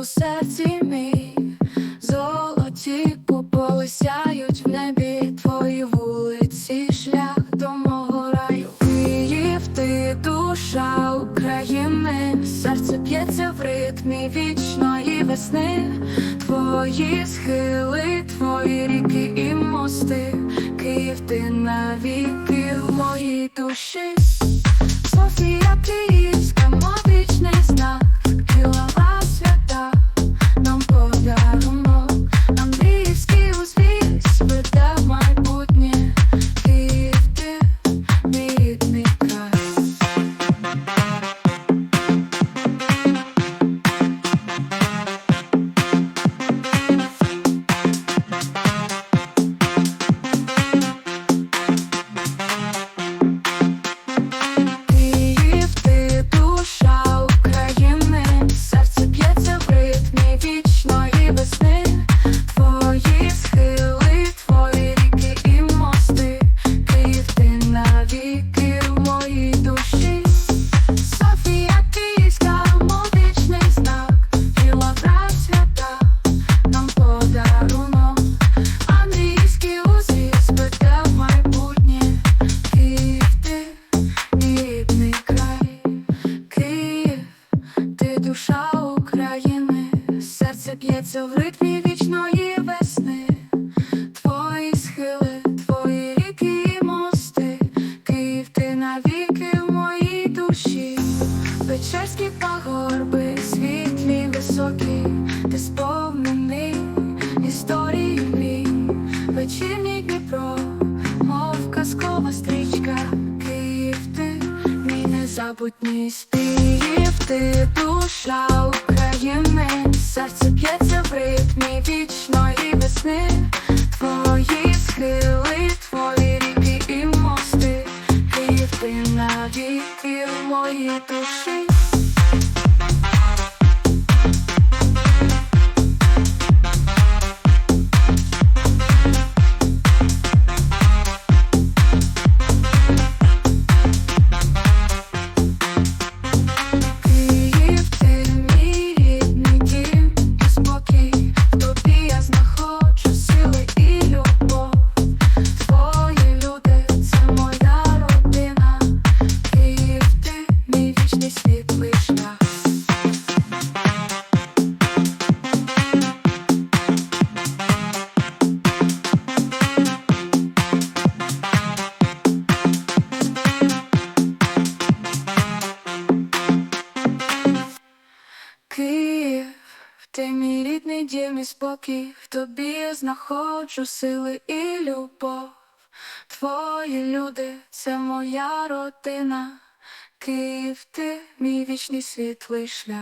у серці мій, золоті куполи сяють в небі. Твої вулиці, шлях до мого раю. Київ, ти душа України, серце п'ється в ритмі вічної весни, твої схили, твої ріки і мости, Київ, ти навіки в моїй душі. Душа України, серце б'ється в ритмі вічної весни, твої схили, твої ріки і мости, Київ, ти навіки в моїй душі, Печерські пагорби, світлі, високі, ти сповнений історії мрій, вечірній Дніпро, мов казкова стрічка, незабутній спів, ти душа України, серце п'ється в ритмі вічної весни, твої схили, твої ріки і мости, Київ, ти навіки в моїй душі. Мій дім і спокій, в тобі знаходжу сили і любов. Твої люди це моя родина. Київ, ти мій вічний світлий шлях.